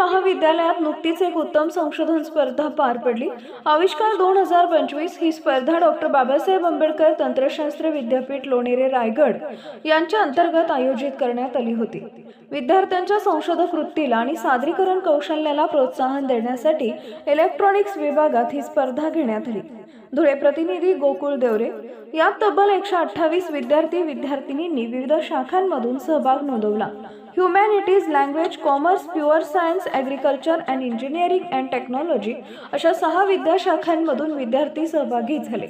महाविद्यालयात नुकतीच एक उत्तम संशोधन स्पर्धा पार पडली. आविष्कार दोन हजार पंचवीस ही स्पर्धा डॉक्टर बाबासाहेब आंबेडकर तंत्रशास्त्र विद्यापीठ लोणेरे रायगड यांच्या अंतर्गत आयोजित करण्यात आली होती. विद्यार्थ्यांच्या संशोधक वृत्तीला आणि सादरीकरण कौशल्याला प्रोत्साहन देण्यासाठी इलेक्ट्रॉनिक्स विभागात ही स्पर्धा घेण्यात आली. धुळे प्रतिनिधी गोकुळ देवरे यात तब्बल एकशे अठ्ठावीस विद्यार्थी विद्यार्थिनींनी विविध शाखांमधून सहभाग नोंदवला. Humanities language commerce pure science agriculture and engineering and technology अशा सहा विद्याशाखांमधून विद्यार्थी सहभागी झाले.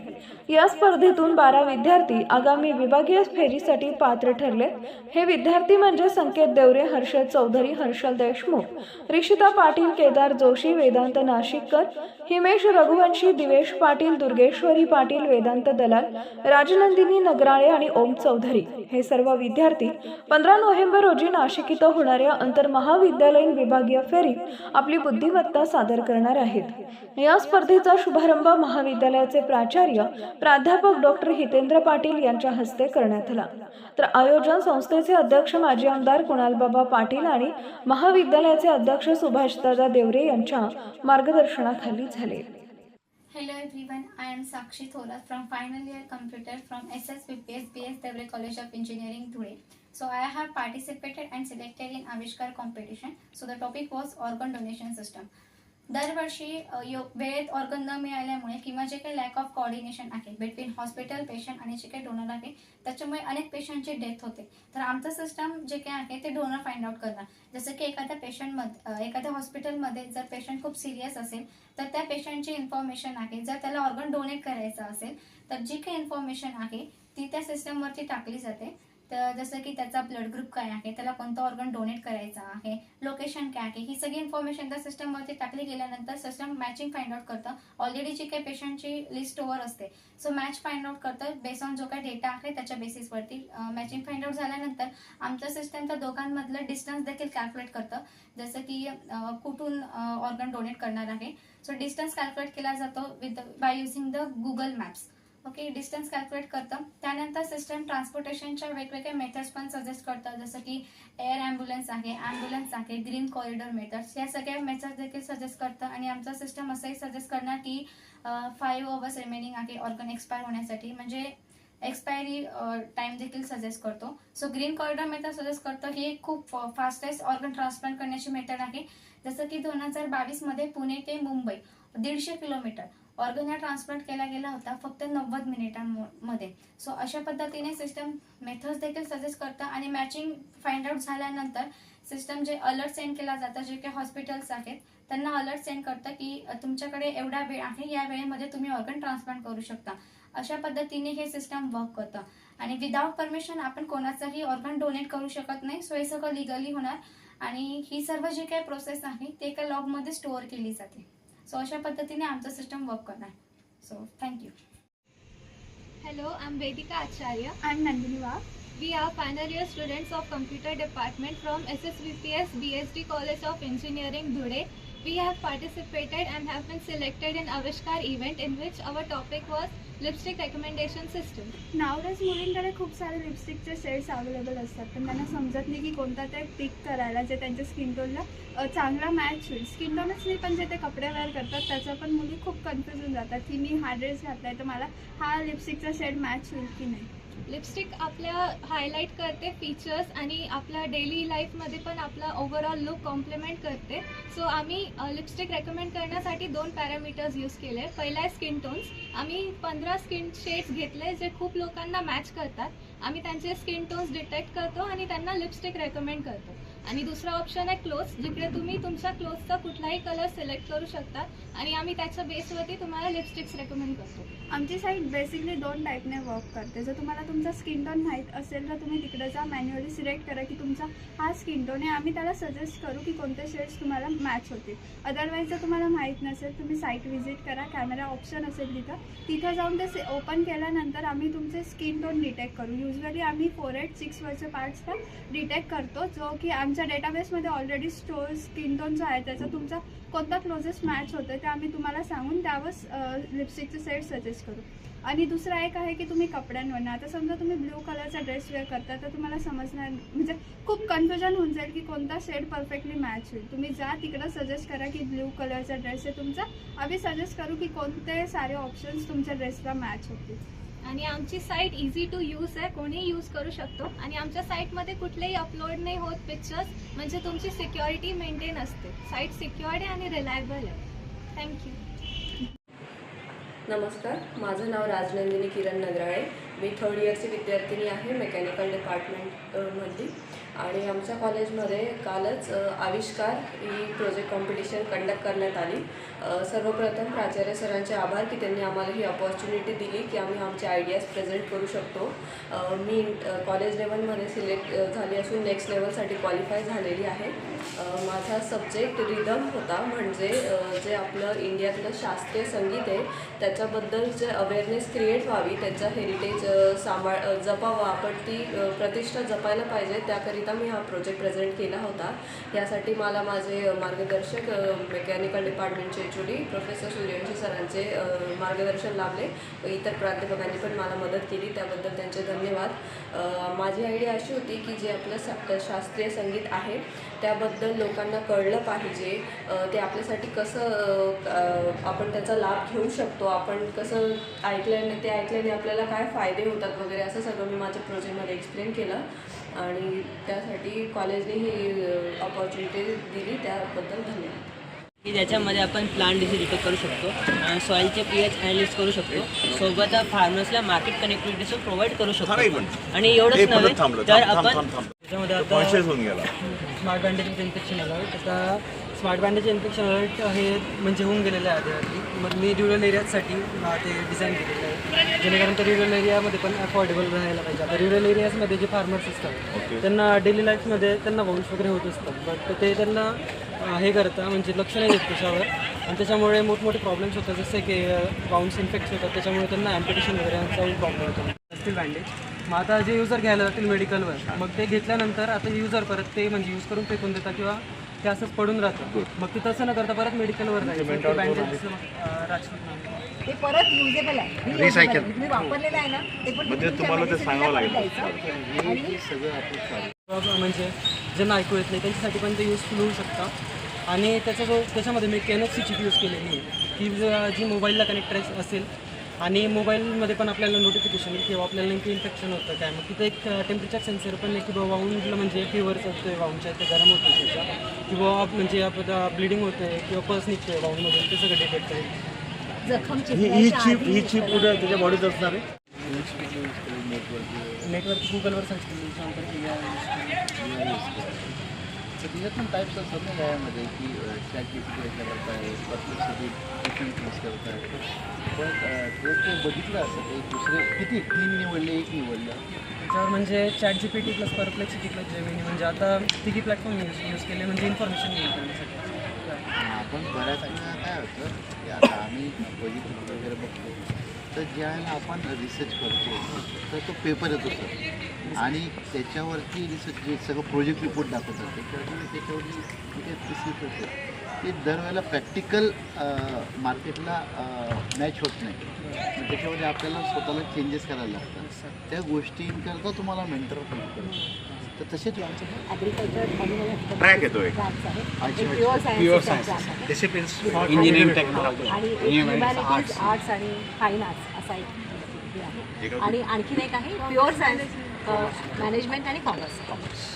या स्पर्धेतून बारा विद्यार्थी आगामी विभागीय फेरीसाठी पात्र ठरले हे विद्यार्थी म्हणजे संकेत देवरे हर्षद चौधरी हर्षल देशमुख रिषिता पाटील केदार जोशी वेदांत नाशिककर हिमेश रघुवंशी दिवेश पाटील दुर्गेश्वरी पाटील वेदांत दलाल राजनंदिनी नगराळे आणि ओम चौधरी. हे सर्व विद्यार्थी पंधरा नोव्हेंबर रोजी नाशिक इथं होणाऱ्या अंतर महाविद्यालयीन विभागीय फेरीत आपली बुद्धिमत्ता सादर करणार आहेत. या स्पर्धेचा शुभारंभ महाविद्यालयाचे प्राचार्य प्राध्यापक डॉक्टर हितेंद्र पाटील यांच्या हस्ते करण्यात आला. तर आयोजन संस्थेचे अध्यक्ष माजी आमदार कुणालबाबा पाटील आणि महाविद्यालयाचे अध्यक्ष सुभाष दादा देवरे यांच्या मार्गदर्शनाखाली झाले. Hello everyone I am Sakshi Thorat from final year computer from S S B P S B S Deore college of engineering Dhule so I have participated and selected in Avishkar competition so the topic was organ donation system दरवर्षी यो वेळेत organ न मिळाल्यामुळे किंवा जे काही lack of coordination आहे between hospital patient आणि जे काही डोनर आहे त्याच्यामुळे अनेक पेशंटची डेथ होते. तर आमचं सिस्टम जे काही आहे ते डोनर फाइंड आउट करणार. जसं की एखाद्या पेशंटमध्ये एखाद्या हॉस्पिटलमध्ये जर पेशंट खूप सिरियस असेल तर त्या पेशंटची इन्फॉर्मेशन आहे. जर त्याला ऑर्गन डोनेट करायचं असेल तर जी काही इन्फॉर्मेशन आहे ती त्या सिस्टमवरती टाकली जाते. तर जसं की त्याचा ब्लड ग्रुप काय आहे त्याला कोणतं ऑर्गन डोनेट करायचा आहे लोकेशन काय आहे ही सगळी इन्फॉर्मेशन त्या सिस्टमवरती टाकली गेल्यानंतर सिस्टम मॅचिंग फाइंड आउट करतं. ऑलरेडी जी काही पेशंटची लिस्ट ओवर असते सो मॅच फाइंड आउट करतं बेस ऑन जो काही डेटा आहे त्याच्या बेसिसवरती मॅचिंग फाइंड आउट झाल्यानंतर आमचं सिस्टम त्या दोघांमधलं डिस्टन्स देखील कॅल्क्युलेट करतं. जसं की कुठून ऑर्गन डोनेट करणार आहे. सो डिस्टन्स कॅल्क्युलेट केला जातो with by using the Google maps okay distance calculate करतं. त्यानंतर सिस्टम ट्रान्सपोर्टेशनच्या वेगवेगळ्या मेथड्स पण सजेस्ट करतं. जसं की एअर ॲम्ब्युलन्स आहे ॲम्ब्युलन्स आहे ग्रीन कॉरिडॉर मेथड्स या सगळ्या मेथड्स देखील सजेस्ट करतं. आणि आमचा सिस्टम असंही सजेस्ट करणार की फाईव्ह अवर्स रिमेनिंग आहे ऑर्गन एक्सपायर होण्यासाठी. म्हणजे एक्सपायरी टाइम देखील सजेस्ट करतो. So green corridor method suggest करतो. ही एक खूप फास्टेस्ट ऑर्गन ट्रान्सप्लांट करण्याची मेथड आहे. जसं की दोन हजार बावीसमध्ये पुणे ते मुंबई दीडशे किलोमीटर. ऑर्गन हा ट्रान्सप्लांट केला गेला होता फक्त नव्वद मिनिटांमध्ये. सो अशा पद्धतीने सिस्टम मेथड्स देखील सजेस्ट करतं आणि मॅचिंग फाइंड आउट झाल्यानंतर सिस्टम जे अलर्ट सेंड केला जातं जे काही हॉस्पिटल्स आहेत त्यांना अलर्ट सेंड करतं की तुमच्याकडे एवढा वेळ आहे या वेळेमध्ये तुम्ही ऑर्गन ट्रान्सप्लांट करू शकता. अशा पद्धतीने हे सिस्टम वर्क करतं. आणि विदाउट परमिशन आपण कोणाचंही ऑर्गन डोनेट करू शकत नाही सो हे सगळं लिगली होणार. आणि ही सर्व जी काही प्रोसेस आहे ते एका लॉगमध्ये स्टोअर केली जाते. सो अशा पद्धतीने आमचा सिस्टम वर्क करणार. So thank you hello I am Vedika Acharya I am Nandini Wagh we are final year students of computer department from S S B P S B S D college of engineering Dhule we have participated and have been selected in Avishkar event in which our topic was lipstick recommendation system nowadays मुलींकडे खूप सारे लिपस्टिकचे shades available असतात. पण त्यांना समजत नाही की कोणता ते पिक करायला जे त्यांच्या स्किन टोनला चांगला मॅच होईल. स्किन टोनच नाही पण जे ते कपडे वेअर करतात त्याचं पण मुली खूप कन्फ्युज होऊन जातात की मी हा ड्रेस घातलाय तर मला हा लिपस्टिकचा शेड मॅच होईल की नाही. लिपस्टिक आपल्या हायलाईट करते फीचर्स आणि आपल्या डेली लाईफमध्ये पण आपला ओव्हरऑल लुक कॉम्प्लिमेंट करते. सो आम्ही लिपस्टिक रेकमेंड करण्यासाठी दोन पॅरामीटर्स यूज केले. पहिला आहे स्किन टोन्स आम्ही पंधरा स्किन शेड्स घेतले जे खूप लोकांना मॅच करतात. आम्ही त्यांचे स्किन टोन्स डिटेक्ट करतो आणि त्यांना लिपस्टिक रेकमेंड करतो. आणि दुसरा ऑप्शन आहे क्लोथ्स जिकडे तुम्ही तुमच्या क्लोथचा कुठलाही कलर सिलेक्ट करू शकता आणि आम्ही त्याच्या बेसवरती तुम्हाला लिपस्टिक्स रेकमेंड करतो. आमची साईट बेसिकली दोन टाईपने वर्क करते. जर तुम्हाला तुमचा स्किन टोन माहीत असेल तर तुम्ही तिकडे जा मॅन्युअली सिलेक्ट करा की तुमचा हा स्किन टोन आहे. आम्ही त्याला सजेस्ट करू की कोणते शेड्स तुम्हाला मॅच होतील. अदरवाईज जर तुम्हाला माहीत नसेल तुम्ही साईट व्हिजिट करा कॅमेरा ऑप्शन असेल तिथं. तिथं जाऊन ते ओपन केल्यानंतर आम्ही तुमचे स्किन टोन डिटेक्ट करू. युजली आम्ही फोर एट सिक्स वरचे पार्ट्स पण डिटेक्ट करतो जो की आमच्या डेटाबेसमध्ये ऑलरेडी स्टोर स्किन टोन जो आहे त्याचा तुमचा कोणता क्लोजेस्ट मॅच होतं ते आम्ही तुम्हाला सांगून त्यावर लिपस्टिकचे सेट सजेस्ट करू. आणि दुसरा एक आहे की तुम्ही कपड्यांवर आता समजा तुम्ही ब्ल्यू कलरचा ड्रेस वेअर करता तर तुम्हाला समजणार म्हणजे खूप कन्फ्युजन होऊन जाईल की कोणता शेड परफेक्टली मॅच होईल. तुम्ही जा तिकडं सजेस्ट करा की ब्ल्यू कलरचा ड्रेस आहे तुमचा. आम्ही सजेस्ट करू की कोणते सारे ऑप्शन्स तुमच्या ड्रेसला मॅच होतील. आणि आमची साईट इझी टू यूज आहे. कोणीही यूज करू शकतो. आणि आमच्या साईटमध्ये कुठलेही अपलोड नाही होत पिक्चर्स म्हणजे तुमची सिक्युरिटी मेंटेन असते. साईट सिक्युअर्ड आहे आणि रिलायबल आहे. थँक्यू नमस्कार. माझं नाव राजनंदिनी किरण नगराळे. मी थर्ड इयरची विद्यार्थिनी आहे मेकॅनिकल डिपार्टमेंटमधली आणि आमच्या कॉलेजमध्ये कालच आविष्कार ही प्रोजेक्ट कॉम्पिटिशन कंडक्ट करण्यात आली. सर्वप्रथम प्राचार्य सरांचे आभार की त्यांनी आम्हाला ही अपॉर्च्युनिटी दिली की आम्ही आमचे आयडियाज प्रेझेंट करू शकतो. मी कॉलेज लेवलमध्ये सिलेक्ट झाली असून नेक्स्ट लेवलसाठी क्वालिफाय झालेली आहे. माझा सब्जेक्ट रिदम होता म्हणजे जे आपलं इंडियातलं शास्त्रीय संगीत आहे त्याच्याबद्दल जे अवेअरनेस क्रिएट व्हावी त्याचा हेरिटेज सांभाळ जपावा आपण ती प्रतिष्ठा जपायला पाहिजे त्याकरिता मी हा प्रोजेक्ट प्रेझेंट केला होता. यासाठी मला माझे मार्गदर्शक मेकॅनिकल डिपार्टमेंटचे एच प्रोफेसर सूर्यवंशी सरांचे मार्गदर्शन लाभले. इतर प्राध्यापकांनी पण मला मदत केली. त्याबद्दल त्यांचे धन्यवाद. माझी आयडिया अशी होती की जे आपलं सा शास्त्रीय संगीत आहे त्याबद्दल लोकांना कळलं पाहिजे ते आपल्यासाठी कसं आपण त्याचा लाभ घेऊ शकतो आपण कसं ऐकल्याने ते ऐकल्याने आपल्याला काय फायदे होतात वगैरे असं सगळं मी माझ्या प्रोजेक्टमध्ये एक्सप्लेन केलं. आणि त्यासाठी कॉलेजने ही अपॉर्च्युनिटी दिली त्याबद्दल धन्यवाद. की ज्याच्यामध्ये आपण प्लांट डिसीज डिटेक्ट करू शकतो सॉईलचे पी एच ॲनालिस्ट करू शकतो सोबत फार्मर्सला मार्केट कनेक्टिव्हिटी प्रोव्हाइड करू. शकतो. आणि हे एवढंच नव्हे तर आपण त्याच्यामध्ये आता कॉन्शियस होऊन गेला. स्मार्ट बँडेजचं इन्फेक्शन आलं त्याचा स्मार्ट बँडेज इन्फेक्शन अलर्ट हे म्हणजे होऊन गेलेलं आहे आधी. आधी मग मी रुरल एरियाजसाठी ते डिझाईन केलेलं आहे. जेणेकरून ते रुरल एरियामध्ये पण अफोर्डेबल राहायला पाहिजे. आता रुरल एरियाजमध्ये जे फार्मर्स असतात त्यांना डेली लाईफमध्ये त्यांना बाउन्स वगैरे होत असतात बट ते त्यांना हे करता म्हणजे लक्ष नाही देत त्याच्यावर आणि त्याच्यामुळे मोठमोठे प्रॉब्लेम्स होतात. जसे की बाउन्स इन्फेक्ट होतात. त्याच्यामुळे त्यांना ॲम्पिटेशन वगैरे प्रॉब्लेम होतो. बँडेज मग आता जे युजर घ्यायला जातील मेडिकलवर मग ते घेतल्यानंतर आता युजर परत ते म्हणजे यूज करून फेकून देतात किंवा ते असंच पडून राहतं. मग ते तसं न करता परत मेडिकलवर जायचं. ते बँडेज राजपूत नाही ते परत युजेबल आहे. Recycle. तुम्ही वापरलेलं आहे ना. ते पण म्हणजे तुम्हाला ते सांगावं लागेल. म्हणजे ज्यांना ऐकू येत नाही त्यांच्यासाठी पण ते युजफुल होऊ शकतं. आणि त्याचा जो त्याच्यामध्ये मी कॅनोक्सची चिप यूज केलेली आहे. की ज- जी मोबाईलला कनेक्ट असेल आणि मोबाईलमध्ये पण आपल्याला नोटिफिकेशन येईल किंवा आपल्याला नेमकी इन्फेक्शन होतं काय मग तिथे एक टेम्परेचर सेन्सर पण आहे की बाबा वाऊंडला म्हणजे फीवर चढतोय वाऊंडच्या ते गरम होतं त्याच्या किंवा म्हणजे आपलं ब्लिडिंग होतंय किंवा पल्स निघतोय वाऊंडमधून ते सगळं डिटेक्ट जखम ही ही चिरण्याच्या चिप आधी ही चिप कुठे त्याच्या बॉडीत असणार आहे? नेटवर्क गुगलवर सर्च केली तर तिच्यात पण टाईप्स असतात ना की चॅट जी पी टी करताय परप्लेक्सिटी डिफरंट यूज करताय पण अं, ते ते बघितलं असतं एक दुसरे किती? तीन निवडले एक निवडलं. त्याच्यावर म्हणजे chat G P T plus perplexity plus Gemini म्हणजे आता तिघी प्लॅटफॉर्म यूज यूज केले म्हणजे इन्फॉर्मेशन घेऊन करण्यासाठी आपण बऱ्याच काय होतं की आता आम्ही बघितलं वगैरे बघतो. तर ज्या वेळेला आपण रिसर्च करतो तर तो पेपर येतो सर आणि त्याच्यावरती रिसर्च जे सगळं प्रोजेक्ट रिपोर्ट दाखवतात त्याच्यावरती त्याच्यावरती जे की thesis ते दरवेळेला प्रॅक्टिकल मार्केटला मॅच होत नाही. मग त्याच्यामध्ये आपल्याला स्वतःला चेंजेस करायला लागतात. त्या गोष्टींकरता तुम्हाला मेंटर पण तर तसेच आमचं ॲग्रिकल्चर ट्रॅक येतो एक. आणि प्युअर सायन्स इंजिनिअरिंग टेक्नॉलॉजी आणि आर्ट्स आणि फाईन आर्ट्स असा एक आहे. आणि आणखीन एक आहे प्युअर सायन्स मॅनेजमेंट आणि कॉमर्स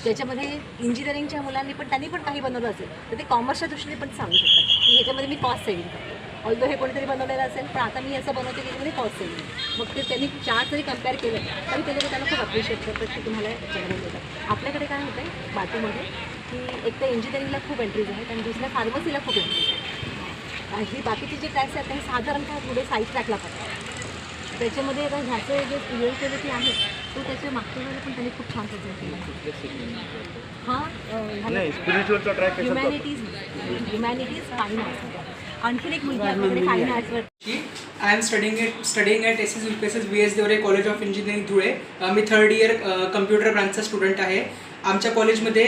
ज्याच्यामध्ये इंजिनिअरिंगच्या मुलांनी पण त्यांनी पण काही बनवलं असेल तर ते कॉमर्सच्या दृष्टीने पण सांगू शकतात. की ह्याच्यामध्ये मी कॉस्ट सेविंग करतो. ऑल्दो हे कोणीतरी बनवलेलं असेल पण आता मी असं बनवते की कॉस्ट सेविंग मग ते त्यांनी चार जरी कंपेअर केलं तरी ते लोक त्यांना खूप अप्रिशिएट करतात की तुम्हाला याच्यामध्ये देतात आपल्याकडे काय होतं आहे बाटूमध्ये की एक तर इंजिनिअरिंगला खूप एंट्रीज आहेत आणि दुसऱ्या फार्मसीला खूप एंट्रीज आहेत. आणि ही बाकीचे जे ट्रॅक्स आहेत ते साधारणतः पुढे साईड ट्रॅकला पडतात. त्याच्यामध्ये आता ह्याचं जे स्पिरिच्युअलिटी आहे तो त्याच्या मागच्या वेळेला पण त्यांनी खूप छान प्रेझेंट केला. हा ह्युमॅनिटीज ह्युमॅनिटीज आर्ट्स आणखीन एक मुलगी आपल्याकडे fine आर्ट्सवर I am studying at studying at S S U P S S B S Deore college of engineering Dhule. Me third year computer ब्रांचचा स्टुडंट आहे. आमच्या कॉलेजमध्ये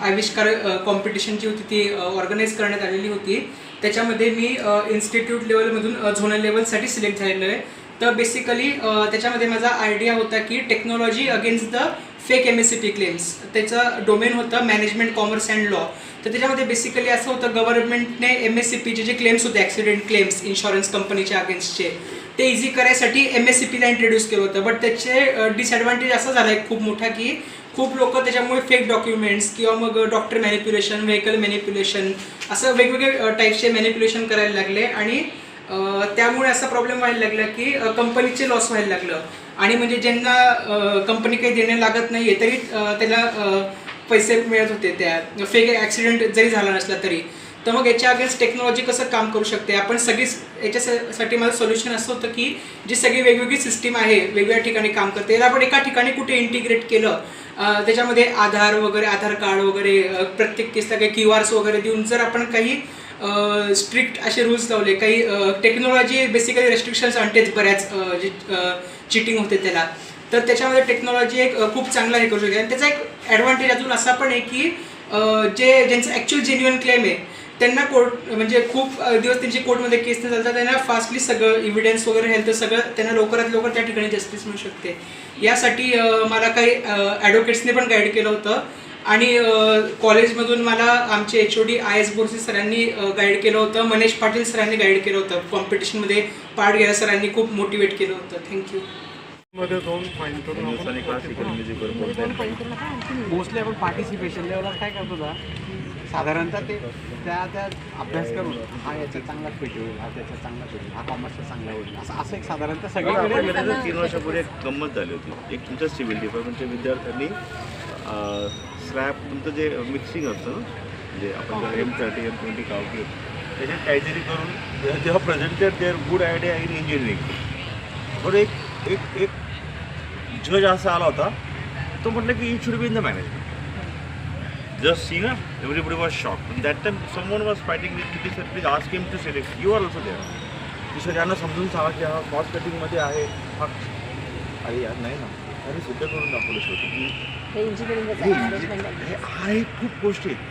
आविष्कार कॉम्पिटिशन जी होती ती ऑर्गनाईज करण्यात आलेली होती. त्याच्यामध्ये मी इन्स्टिट्यूट लेवलमधून झोनल लेवलसाठी सिलेक्ट झालेलो आहे. तर बेसिकली त्याच्यामध्ये माझा आयडिया होता की technology against the fake M S C P claims त्याचं डोमेन होतं मॅनेजमेंट कॉमर्स अँड लॉ तर त्याच्यामध्ये बेसिकली असं होतं गव्हर्नमेंटने एम एस सी पीचे जे क्लेम्स होते ॲक्सिडेंट क्लेम्स इन्शुरन्स कंपनीच्या अगेन्स्टचे ते इझी करायसाठी एम एस सी पीला इंट्रोड्यूस केलं होतं. बट त्याचे डिसॲडव्हान्टेज असं झालं आहे खूप मोठा की खूप लोक त्याच्यामुळे फेक डॉक्युमेंट्स किंवा मग डॉक्टर मॅनिप्युलेशन व्हेकल मॅनिप्युलेशन असं वेगवेगळे टाईपचे मॅनिप्युलेशन करायला लागले. आणि त्यामुळे असा प्रॉब्लेम व्हायला लागला की कंपनीचे लॉस व्हायला लागलं. आणि म्हणजे ज्यांना कंपनी काही देणं लागत नाही आहे तरी त्याला पैसे मिळत होते त्या. फेक ॲक्सिडेंट जरी झाला नसला तरी. तर मग याच्या अगेन्स्ट टेक्नॉलॉजी कसं काम करू शकते? आपण सगळी याच्यासाठी माझं सोल्युशन असं होतं की जी सगळी वेगवेगळी सिस्टीम आहे वेगवेगळ्या ठिकाणी काम करते त्याला आपण एका ठिकाणी कुठे इंटिग्रेट केलं त्याच्यामध्ये आधार वगैरे आधार कार्ड वगैरे प्रत्येक केसला काही क्यू आर्स वगैरे देऊन जर आपण काही स्ट्रिक्ट असे रूल्स लावले. काही टेक्नॉलॉजी बेसिकली रेस्ट्रिक्शन्स आणतेच बऱ्याच जे चिटिंग होते त्याला. तर त्याच्यामध्ये टेक्नॉलॉजी एक खूप चांगला हे करू शकते आणि त्याचा एक ॲडव्हान्टेज अजून असा पण आहे की जे ज्यांचं ॲक्च्युअल जेन्युअन क्लेम आहे त्यांना कोर्ट म्हणजे खूप दिवस त्यांची कोर्टमध्ये केस न चालतात त्यांना फास्टली सगळं इव्हिडन्स वगैरे हेल्थ सगळं त्यांना लवकरात लवकर त्या ठिकाणी जस्टिस मिळू शकते. यासाठी मला काही ॲडव्होकेट्सने पण गाईड केलं होतं. आणि कॉलेजमधून मला आमचे H O D I S Borse सरांनी गाईड केलं होतं. मनेश पाटील सरांनी गाईड केलं होतं. कॉम्पिटिशनमध्ये पार्ट घ्यायला सरांनी खूप मोटिवेट केलं होतं. थँक्यू मध्ये दोन मोस्टली आपण पार्टिसिपेशन लेवलला काय करतो ना साधारणतः ते त्या त्या अभ्यास करून हा याचा चांगला फिट होईल हा त्याचा चांगला फिट होईल हा कॉमर्सचा चांगला होईल. असं असं एक साधारणतः सगळीकडे तीन वर्षापूर्वी एक गंमत झाली होती. एक तुमच्या सिव्हिल डिपार्टमेंटच्या विद्यार्थ्यांनी स्लॅब तुमचं जे मिक्सिंग असतं ना म्हणजे आपण एम थर्टी एम ट्वेंटी कावकी त्याच्यात काहीतरी करून जेव्हा presented their good idea in engineering पण एक एक एक जज असा आला होता तो म्हटलं की you should be in the management just see na everybody was shocked. And that time someone was fighting with me sir please ask him to select you are also there. की सर यांना समजून सांगा की हा cost कटिंगमध्ये आहे हा अरे यार नाही ना. अरे सिद्ध करून दाखवलं शेवटी की हे हे हे आहे खूप गोष्टी आहेत.